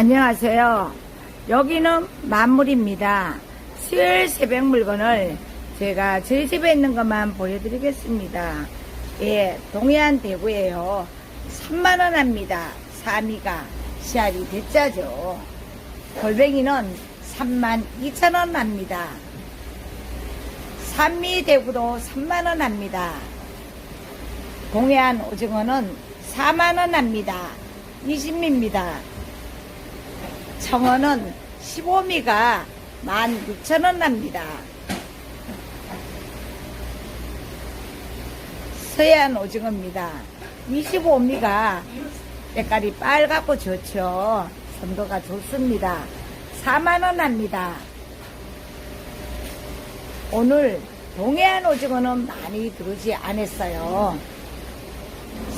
안녕하세요. 여기는 만물입니다. 수요일 새벽 물건을 제가 저희 집에 있는 것만 보여드리겠습니다. 예, 동해안 대구에요. 3만원 합니다. 사미가 씨알이 대짜죠. 골뱅이는 3만 2천원 합니다. 산미 대구도 3만원 합니다. 동해안 오징어는 4만원 합니다. 20미입니다. 청어는 15미가 16,000원 납니다. 서해안 오징어입니다. 25미가 색깔이 빨갛고 좋죠. 선도가 좋습니다. 4만원 합니다. 오늘 동해안 오징어는 많이 들어오지 않았어요.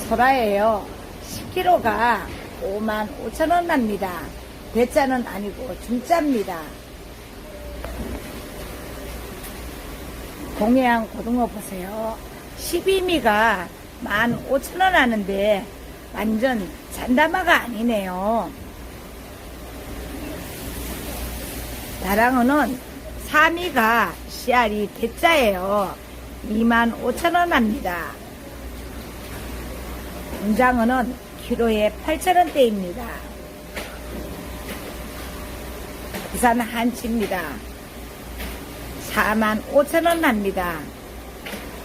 소라예요. 10kg가 5만 5천원 납니다. 대짜는 아니고 중짜입니다. 동해안 고등어 보세요. 12미가 1만 5천원 하는데 완전 잔다마가 아니네요. 나랑어는 3미가 씨알이 대짜예요. 2만 5천원 합니다. 운장어는 키로에 8천원대입니다. 부산 한치입니다. 4만 5천원 납니다.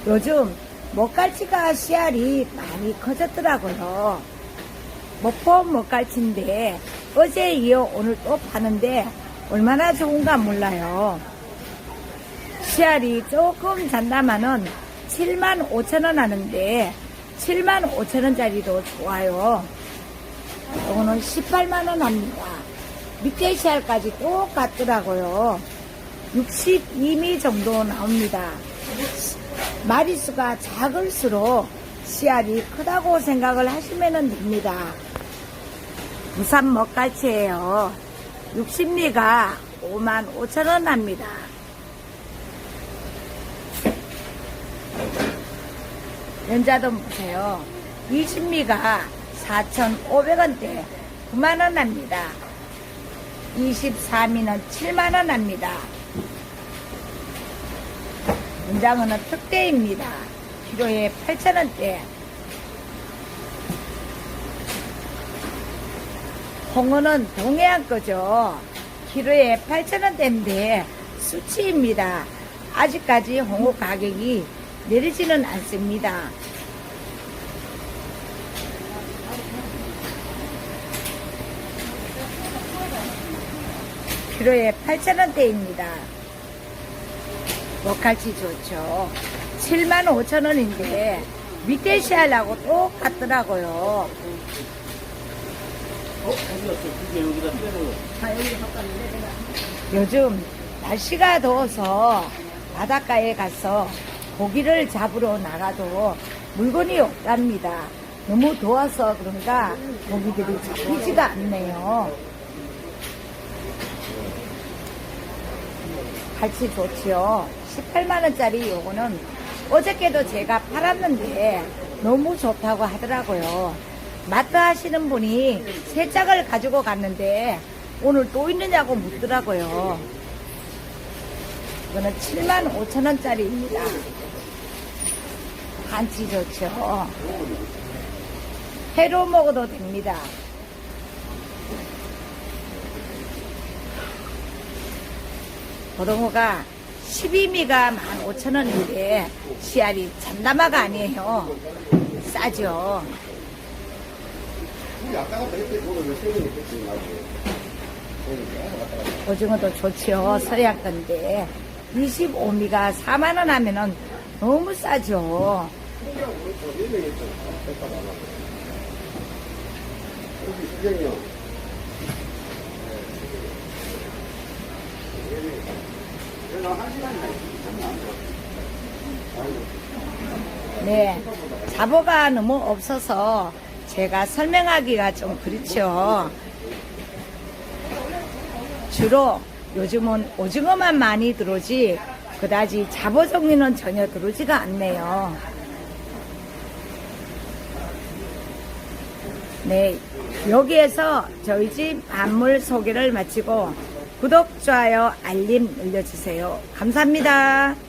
요즘 먹갈치가 씨알이 많이 커졌더라고요. 목포 먹갈치인데 어제 이어 오늘 또 파는데 얼마나 좋은가 몰라요. 씨알이 조금 잔다마는 7만 5천원 하는데 7만 5천원짜리도 좋아요. 이거는 18만원 합니다. 밑에 씨알까지 똑같더라고요. 62미 정도 나옵니다. 마리수가 작을수록 씨알이 크다고 생각을 하시면 됩니다. 부산 먹갈치예요. 60미가 5만 5천원 합니다. 연자돈 보세요. 20미가 4,500원대 9만원 합니다. 24미는 7만원 합니다. 문장어는 특대입니다. 키로에 8,000원대. 홍어는 동해안 거죠. 키로에 8,000원대인데 수치입니다. 아직까지 홍어 가격이 내리지는 않습니다. 키로에 8,000원대입니다. 목갈치 좋죠. 7만 5천 원인데 밑에 시알하고 똑같더라고요. 요즘 날씨가 더워서 바닷가에 가서 고기를 잡으러 나가도 물건이 없답니다. 너무 더워서 그런가 고기들이 잡히지가 않네요. 갈치 좋지요. 18만원짜리 요거는 어저께도 제가 팔았는데 너무 좋다고 하더라고요. 마트 하시는 분이 세 짝을 가지고 갔는데 오늘 또 있느냐고 묻더라고요. 이거는 7만 5천 원짜리입니다. 한치 좋죠. 회로 먹어도 됩니다. 고등어가 12미가 15,000원인데 씨알이 잔다마가 아니에요. 싸죠. 오징어도 좋지요. 서양 건데 25미가 4만 원 하면은 너무 싸죠. 네. 자보가 너무 없어서 제가 설명하기가 좀 그렇죠. 주로 요즘은 오징어만 많이 들어오지 그다지 잡어 종류는 전혀 들어오지가 않네요. 네, 여기에서 저희 집 만물 소개를 마치고 구독, 좋아요, 알림 눌러주세요. 감사합니다.